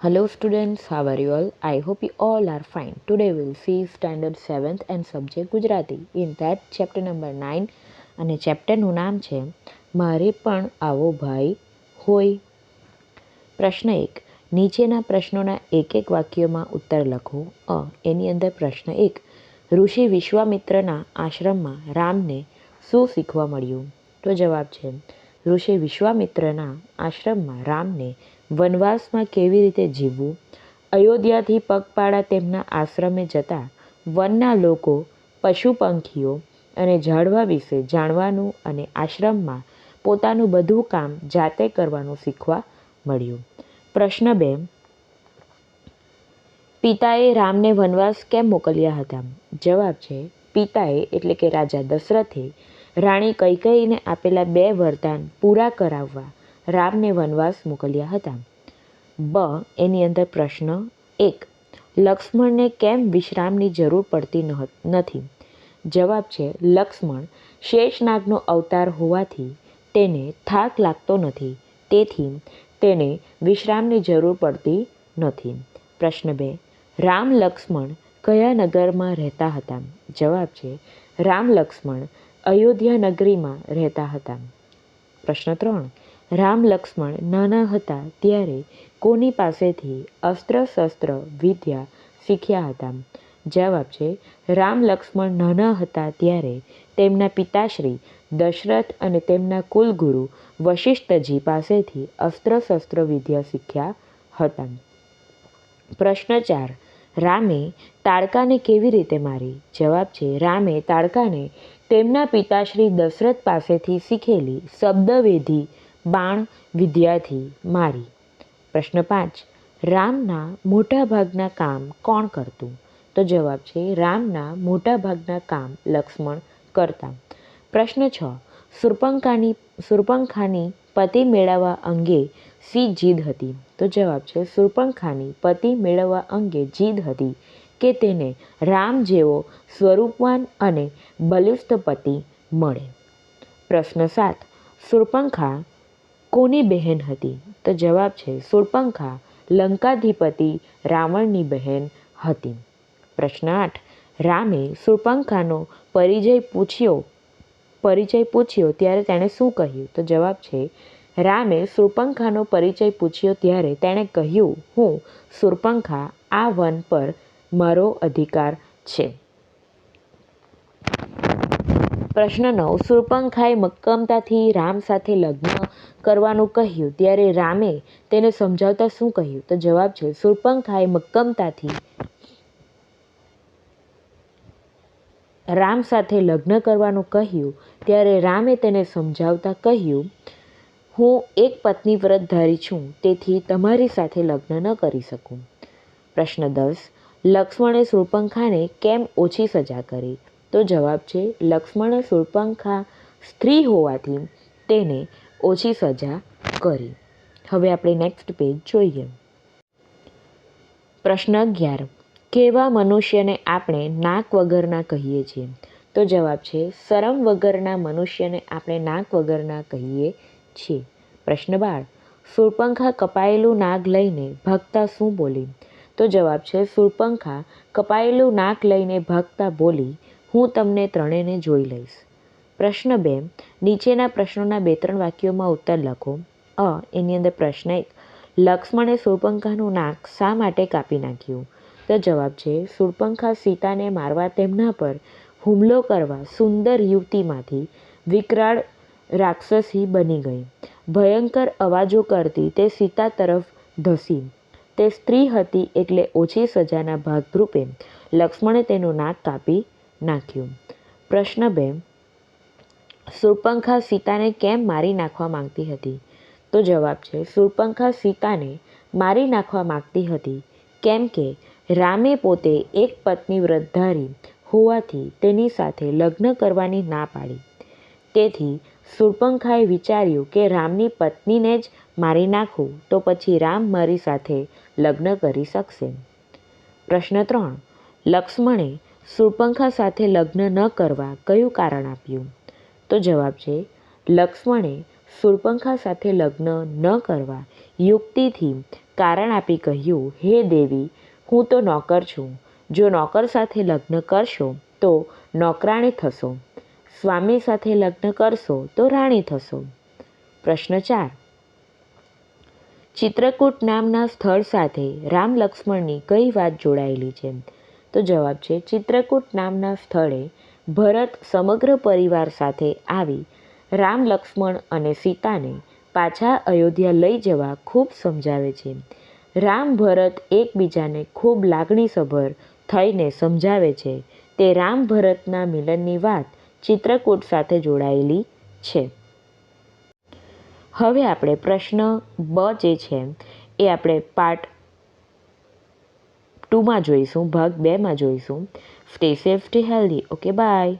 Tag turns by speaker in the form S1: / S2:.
S1: Hello students, how are you all? I hope you all are fine. Today we'll see standard 7th and subject Gujarati. In that chapter number 9 અને ચેપ્ટરનું નામ છે મારે પણ આવો ભાઈ હોય પ્રશ્ન એક નીચેના પ્રશ્નોના એક એક વાક્યોમાં ઉત્તર લખો અ એની અંદર પ્રશ્ન એક ઋષિ વિશ્વામિત્રના આશ્રમમાં રામને શું શીખવા મળ્યું તો જવાબ છે ઋષિ વિશ્વામિત્રના આશ્રમમાં રામને વનવાસમાં કેવી રીતે જીવવું? અયોધ્યાથી પગપાળા તેમના આશ્રમે જતા વનના લોકો પશુ પંખીઓ અને ઝાડવા વિશે જાણવાનું અને આશ્રમમાં પોતાનું બધું કામ જાતે કરવાનું શીખવા મળ્યું. પ્રશ્ન બે, પિતાએ રામને વનવાસ કેમ મોકલ્યા હતા? જવાબ છે, પિતાએ એટલે કે રાજા દશરથે રાણી કૈકેયીને આપેલા બે વરદાન પૂરા કરાવવા રામને વનવાસ મોકલ્યા હતા. બ. એની અંદર પ્રશ્ન. એક. લક્ષ્મણને કેમ વિશ્રામની જરૂર પડતી નથી? જવાબ છે, લક્ષ્મણ શેષનાગનો અવતાર હોવાથી તેને થાક લાગતો નથી. તેથી તેને વિશ્રામની જરૂર પડતી નથી. પ્રશ્ન બે. રામ લક્ષ્મણ કયા નગરમાં રહેતા હતા? જવાબ છે, રામ લક્ષ્મણ અયોધ્યા નગરીમાં રહેતા હતા. પ્રશ્ન ત્રણ. રામ લક્ષ્મણ નાના હતા ત્યારે કોની પાસેથી અસ્ત્ર શસ્ત્ર વિદ્યા શીખ્યા હતા? જવાબ છે, રામ લક્ષ્મણ નાના હતા ત્યારે તેમના પિતાશ્રી દશરથ અને તેમના કુલગુરુ વશિષ્ઠજી પાસેથી અસ્ત્ર શસ્ત્ર વિદ્યા શીખ્યા હતા. પ્રશ્ન ચાર, રામે તાડકાને કેવી રીતે મારી? જવાબ છે, રામે તાડકાને તેમના પિતાશ્રી દશરથ પાસેથી શીખેલી શબ્દવેધી બાણ વિદ્યાથી મારી. પ્રશ્ન પાંચ. રામના મોટાભાગના કામ કોણ કરતું? તો જવાબ છે રામના મોટાભાગના કામ લક્ષ્મણ કરતા. પ્રશ્ન છ. સુરપંખાની સુરપંખાની પતિ મેળવવા અંગે સી જીદ હતી? તો જવાબ છે સુરપંખાની પતિ મેળવવા અંગે જીદ હતી કે તેને રામ જેવો સ્વરૂપવાન અને બલિષ્ઠ પતિ મળે. પ્રશ્ન સાત. સુરપંખા કોની બહેન હતી? તો જવાબ છે સુરપંખા લંકાધિપતિ રાવણની બહેન હતી. પ્રશ્ન આઠ, રામે સુરપંખાનો પરિચય પૂછ્યો? પરિચય પૂછ્યો ત્યારે તેણે શું કહ્યું? તો જવાબ છે, રામે સુરપંખાનો પરિચય પૂછ્યો ત્યારે તેણે કહ્યું, હું સુરપંખા આ વન પર મારો અધિકાર છે. પ્રશ્ન નવ સુરપંખાએ મક્કમતાથી રામ સાથે લગ્ન કરવાનું કહ્યું. ત્યારે રામે તેને સમજાવતા શું કહ્યું? તો જવાબ છે, સુરપંખાએ મક્કમતાથી રામ સાથે લગ્ન કરવાનું કહ્યું. ત્યારે રામે તેને સમજાવતા કહ્યું, હું એક પત્ની વ્રતધારી છું, તેથી તમારી સાથે લગ્ન ન કરી શકું. પ્રશ્ન દસ, લક્ષ્મણે સુરપંખાને કેમ ઓછી સજા કરી? તો જવાબ છે, લક્ષ્મણે સુરપંખા સ્ત્રી હોવાથી તેને ઓછી સજા કરી. હવે આપણે નેક્સ્ટ પેજ જોઈએ. પ્રશ્ન અગિયાર. કેવા મનુષ્યને આપણે નાક વગરના કહીએ છીએ? તો જવાબ છે, શરમ વગરના મનુષ્યને આપણે નાક વગરના કહીએ છીએ. પ્રશ્ન બાર. સુરપંખા કપાયેલું નાગ લઈને ભક્તા શું બોલી? તો જવાબ છે સુરપંખા કપાયેલું નાક લઈને ભક્તા બોલી, હું તમને ત્રણેયને જોઈ લઈશ. પ્રશ્ન બે. નીચેના પ્રશ્નોના બે ત્રણ વાક્યોમાં ઉત્તર લખો. અ. એની અંદર પ્રશ્ન એક. લક્ષ્મણે સુરપંખાનું નાક શા માટે કાપી નાખ્યું? તો જવાબ છે સુરપંખા સીતાને મારવા તેમના પર હુમલો કરવા સુંદર યુવતીમાંથી વિકરાળ રાક્ષસી બની ગઈ. ભયંકર અવાજો કરતી તે સીતા તરફ ધસી. તે સ્ત્રી હતી એટલે ઓછી સજાના ભાગરૂપે લક્ષ્મણે તેનું નાક કાપી નાખ્યું. પ્રશ્ન બે. સુરપંખા સીતાને કેમ મારી નાખવા માંગતી હતી? તો જવાબ છે, સુરપંખા સીતાને મારી નાખવા માંગતી હતી. કેમ કે રામે પોતે એક પત્ની વ્રતધારી હોવાથી તેની સાથે લગ્ન કરવાની ના પાડી. તેથી સુરપંખાએ વિચાર્યું કે રામની પત્નીને જ મારી નાખું, તો પછી રામ મારી સાથે લગ્ન કરી શકશે. પ્રશ્ન ત્રણ. લક્ષ્મણે સુરપંખા સાથે લગ્ન ન કરવા કયું કારણ આપ્યું? તો જવાબ છે, લક્ષ્મણે સુરપંખા સાથે લગ્ન ન કરવા યુક્તિથી કારણ આપી કહ્યું, હે દેવી, હું તો નોકર છું. જો નોકર સાથે લગ્ન કરશો, તો નોકરાણી થશો. સ્વામી સાથે લગ્ન કરશો, તો રાણી થશો. પ્રશ્ન ચાર. ચિત્રકૂટ નામના સ્થળ સાથે રામ લક્ષ્મણની કઈ વાત જોડાયેલી છે? તો જવાબ છે, ચિત્રકૂટ નામના સ્થળે ભરત સમગ્ર પરિવાર સાથે આવી રામ લક્ષ્મણ અને સીતાને પાછા અયોધ્યા લઈ જવા ખૂબ સમજાવે છે. રામ ભરત એકબીજાને ખૂબ લાગણીસભર થઈને સમજાવે છે તે રામ ભરતના મિલનની વાત ચિત્રકૂટ સાથે જોડાયેલી છે. હવે આપણે પ્રશ્ન બ જે છે એ આપણે પાર્ટ ટુમાં જોઈશું ભાગ બેમાં જોઈશું. Stay safe stay healthy okay bye